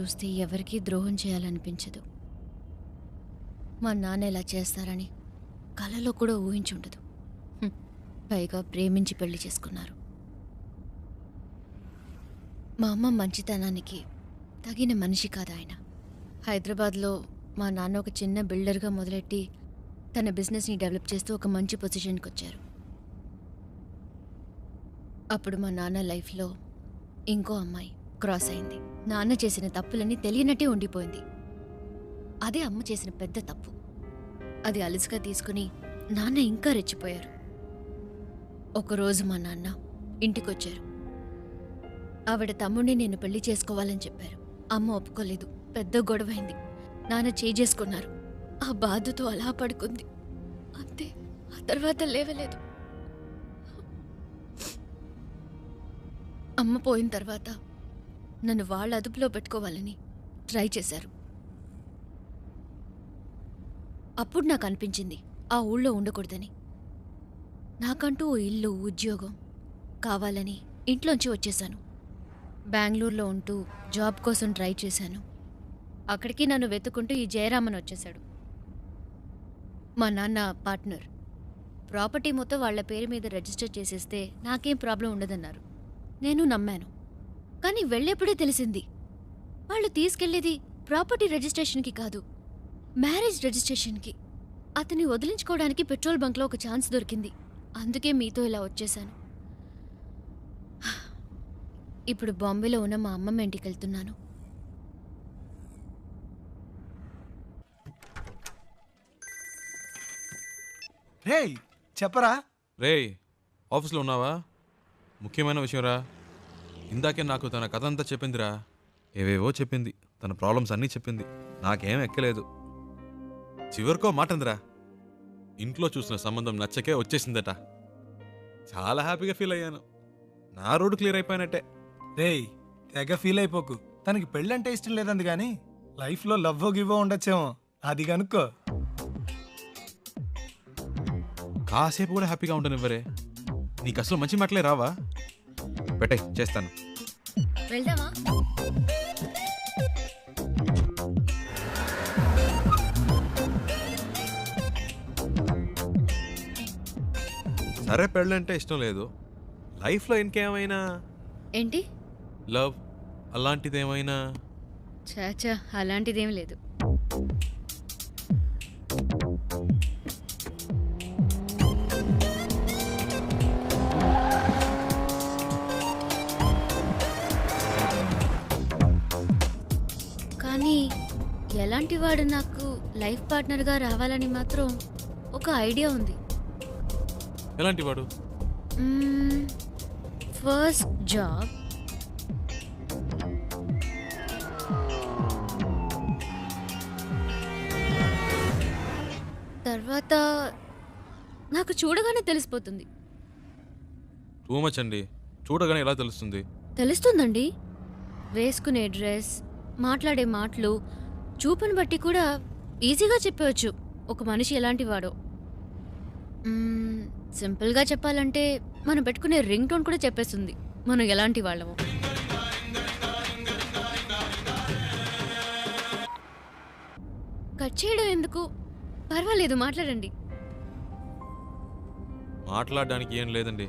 చూస్తే ఎవరికీ ద్రోహం చేయాలనిపించదు. మా నాన్న ఇలా చేస్తారని కలలో కూడా ఊహించుండదు. పైగా ప్రేమించి పెళ్ళి చేసుకున్నారు. మా అమ్మ మంచితనానికి తగిన మనిషి కాదు ఆయన. హైదరాబాద్లో మా నాన్న ఒక చిన్న బిల్డర్గా మొదలెట్టి తన బిజినెస్ని డెవలప్ చేస్తూ ఒక మంచి పొజిషన్కి వచ్చారు. అప్పుడు మా నాన్న లైఫ్లో ఇంకో అమ్మాయి. క్రాస్ అయింది. నాన్న చేసిన తప్పులన్నీ తెలియనట్టే ఉండిపోయింది. అదే అమ్మ చేసిన పెద్ద తప్పు. అది అలసిగా తీసుకుని నాన్న ఇంకా రెచ్చిపోయారు. ఒకరోజు మా నాన్న ఇంటికొచ్చారు. ఆవిడ తమ్ముడిని నేను పెళ్ళి చేసుకోవాలని చెప్పారు. అమ్మ ఒప్పుకోలేదు. పెద్ద గొడవైంది. నాన్న చేసుకున్నారు ఆ బాధతో అలా పడుకుంది. అంతే. ఆ తర్వాత లేవలేదు. అమ్మ పోయిన తర్వాత నన్ను వాళ్ళ అదుపులో పెట్టుకోవాలని ట్రై చేశారు. అప్పుడు నాకు అనిపించింది ఆ ఊళ్ళో ఉండకూడదని. నాకంటూ ఓ ఇల్లు ఉద్యోగం కావాలని ఇంట్లోంచి వచ్చేశాను. బెంగళూరులో ఉంటూ జాబ్ కోసం ట్రై చేశాను. అక్కడికి నన్ను వెతుకుంటూ ఈ జయరామన్ వచ్చేశాడు. మా నాన్న పార్ట్నర్. ప్రాపర్టీ మొత్తం వాళ్ళ పేరు మీద రిజిస్టర్ చేసేస్తే నాకేం ప్రాబ్లం ఉండదన్నారు. నేను నమ్మాను. కానీ వెళ్ళేప్పుడే తెలిసింది. వాళ్ళు తీసుకెళ్ళేది ప్రాపర్టీ రిజిస్ట్రేషన్కి కాదు మ్యారేజ్ రిజిస్ట్రేషన్కి. అతన్ని వదిలించుకోవడానికి పెట్రోల్ బంక్లో ఒక ఛాన్స్ దొరికింది. అందుకే మీతో ఇలా వచ్చేశాను ఇప్పుడు బాంబేలో ఉన్న మా అమ్మమ్మ ఇంటికి వెళ్తున్నాను. రేయ్ చెప్పరా? రేయ్ ఆఫీస్లో ఉన్నావా? ముఖ్యమైన విషయంరా ఇందాకే నాకు తన కథ అంతా చెప్పిందిరా. ఏవేవో చెప్పింది. తన ప్రాబ్లమ్స్ అన్నీ చెప్పింది. నాకేం ఎక్కలేదు. చివరికో మాట అందిరా ఇంట్లో చూసిన సంబంధం నచ్చకే వచ్చేసిందట. చాలా హ్యాపీగా ఫీల్ అయ్యాను. నా రోడ్డు క్లియర్ అయిపోయినట్టే. రేయ్ తెగ ఫీల్ అయిపోకు. తనకి పెళ్ళంటే ఇష్టం లేదంది కానీ లైఫ్లో లవ్వో గివ్వో ఉండొచ్చేమో. అది కనుక్కో కాసేపు కూడా హ్యాపీగా ఉండనివ్వరే. నీకు అసలు మంచి మాటలే రావా? పెట్టే చేస్తాను. వెళ్దామా? సరే పెళ్ళంటే ఇష్టం లేదు. లైఫ్లో ఇంకేమైనా? ఏంటి? లవ్ అలాంటిదేమైనా? చాచా అలాంటిదేం లేదు. ఎలాంటి వాడు నాకు లైఫ్ పార్ట్నర్గా రావాలని మాత్రం ఒక ఐడియా ఉంది. ఎలాంటి వాడు? First job. తర్వాత నాకు చూడగానే తెలిసిపోతుంది. టూ మచ్ అండి. చూడగానే ఎలా తెలుస్తుంది? తెలుస్తుందండి. వేసుకునే డ్రెస్ మాట్లాడే మాటలు చూపుని బట్టి కూడా ఈజీగా చెప్పవచ్చు. ఒక మనిషి ఎలాంటి వాడో సింపుల్గా చెప్పాలంటే మనం పెట్టుకునే రింగ్ టోన్ కూడా చెప్పేస్తుంది. మనం ఎలాంటి వాళ్ళము. కట్ చేయడం ఎందుకు? పర్వాలేదు మాట్లాడండి. మాట్లాడడానికి ఏం లేదండి.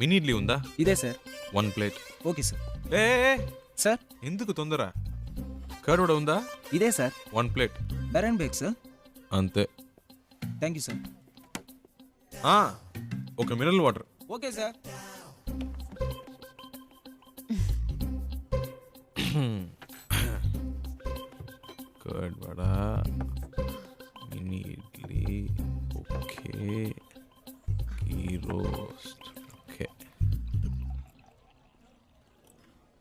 మినీ ఇడ్లీ ఉందా? ఇదే sir. One plate okay sir. ఏ ఏ, ఏ, సార్? ఎందుకు తొందర? కర్డ్ కూడా ఉందా? ఇదే సార్. వన్ ప్లేట్ బెరన్ బేక్ సార్. అంతే. థ్యాంక్ యూ సార్ ఆ, ఒక mineral water. Okay sir. Curd vada.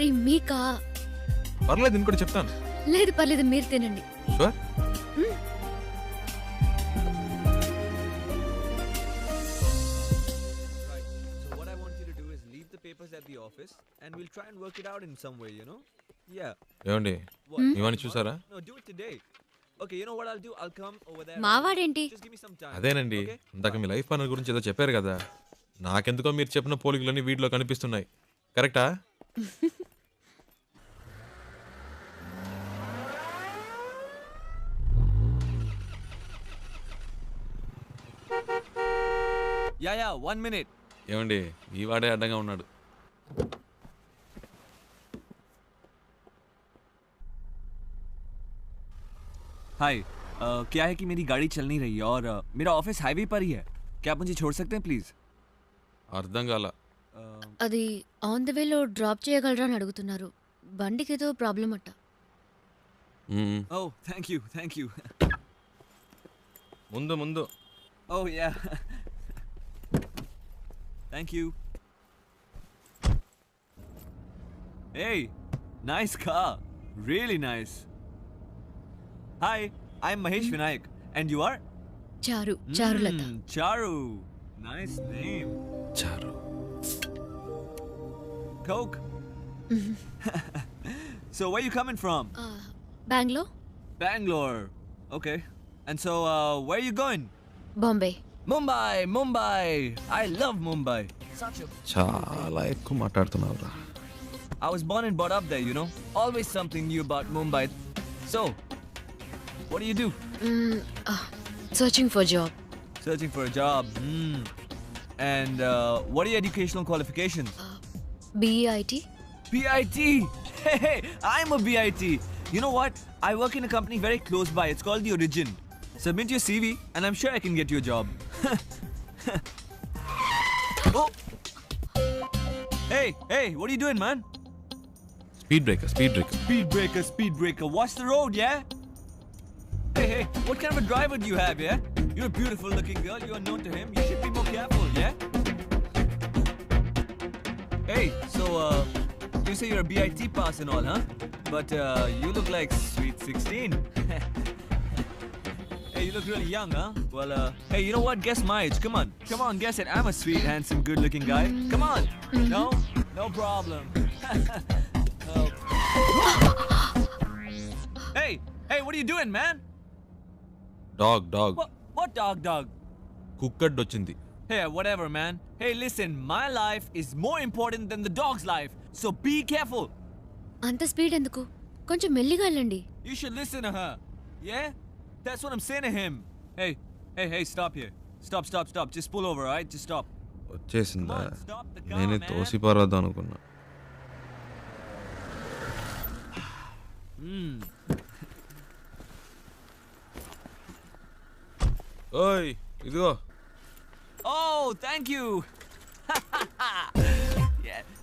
Sorry మీకా? పర్లేదు ఇంకోటి చెప్తాను. లేదు పర్లేదు మీరు తినండి. Sure and we'll try and work it out in some way you know? Yeah. ఏండి ఇవని hmm? చూసారా? No do it today. Okay you know what i'll do? అదేనండి. ఇంతక మీ లైఫ్ ప్లానర్ గురించి ఏదో చెప్పారు కదా. నాకెందుకో మీరు చెప్పిన పోలికలన్నీ వీడియోలో కనిపిస్తున్నాయి. కరెక్టా Yeah, yeah. One minute. ఏమండి ఈ వాడే అడ్డంగా ఉన్నాడు हाय uh, क्या है कि मेरी गाड़ी चल नहीं रही है और uh, मेरा ऑफिस हाईवे पर ही है क्या आप मुझे छोड़ सकते हैं प्लीज అర్థం కాల అది ఆన్ ద వేలో డ్రాప్ చేయగలరా అని అడుగుతున్నారు బండికి ఏదో ప్రాబ్లం అట్ట మ్మ్. Oh thank you thank you ముందు ముందు Oh yeah. Thank you. Hey, nice car. Really nice. Hi, I'm Mahesh hmm. Vinayak. And you are? Charu. Hmm, Charulata. Mm, Charu. Nice name. Charu. Coke. Mm-hmm. so where you coming from? Uh, Bangalore. Bangalore. Okay. And so uh, where you going? Bombay. Mumbai, Mumbai. I love Mumbai. Such a చాలా ఎక్కువ మాట్లాడుతున్నావురా I was born and brought up there, you know. Always something new about Mumbai. So, what do you do? Searching for job Searching for a job. Hmm. And uh, what are your educational qualifications? BE IT BIT. Hey, hey, I'm a BIT. You know what? I work in a company very close by. It's called The Origin. Submit your CV and I'm sure I can get you a job. oh! Hey, hey, what are you doing, man? Speed breaker, speed breaker. Speed breaker, speed breaker. Watch the road, yeah? Hey, hey, what kind of a driver do you have, yeah? You're a beautiful looking girl, you are unknown to him. You should be more careful, yeah? Hey, so, uh, you say you're a BIT pass and all, huh? But, uh, you look like sweet 16. hey, you look really young, huh? Well, uh, hey, you know what? Guess my age. Come on. Come on, guess it. I'm a sweet, handsome, good looking guy. Come on. No? No problem. Oh. Hey, hey, what are you doing, man? Dog dog What, what dog, dog? Cooked వచ్చింది Hey, whatever, man. Hey, listen, my life is more important than the dog's life, so be careful. అంత speed ఎందుకు కొంచెం మెల్లిగా వెళ్ళండి You should listen to her. Yeah? That's what I'm saying to him. Hey, hey, hey, stop here. Stop, stop, stop. Just pull over, alright? Just stop. వచ్చేసిందా నేనే. తోసి పారద్దాం అనుకున్నా Hmm. ఓయ్ ఇదిగో Oh, thank you.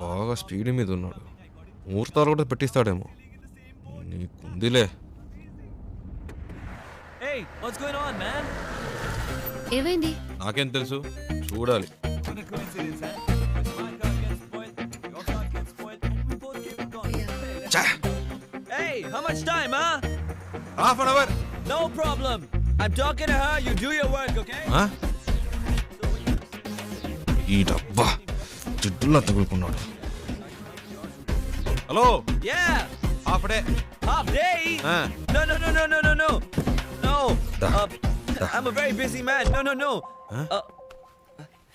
బాగా స్పీడ్ మీద ఉన్నాడు. మూర్తాలు కూడా పెట్టిస్తాడేమో. నీకుందిలే. ఏమైంది? నాకేం తెలుసు? చూడాలి. ఈ డబ్బా. జిడ్డులా తగులుకున్నాడు hello Yeah. Half day Half day. Ah. No, no, no, no, no, no, no. No. Da. Uh, I'm a very busy man. No, no, no. Huh? Uh,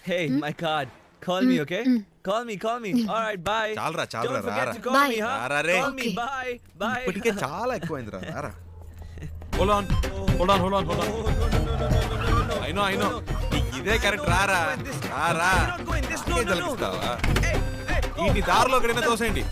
hey, my card. Call me, okay? Call me, call me. All right, bye. చాలరా, చాలరా, Don't forget రారా. to call Bye. me, huh? రారా రే. Call me, Okay. bye, bye. ఇప్పటికే చాలా ఎక్కువైందిరా రారా hold on hold on hold on hold on I know I know ఇదే correct. రారా. రారా. తలపిస్తావా? ఇన్ని దారిలో ఒకడైనా దోసేయండి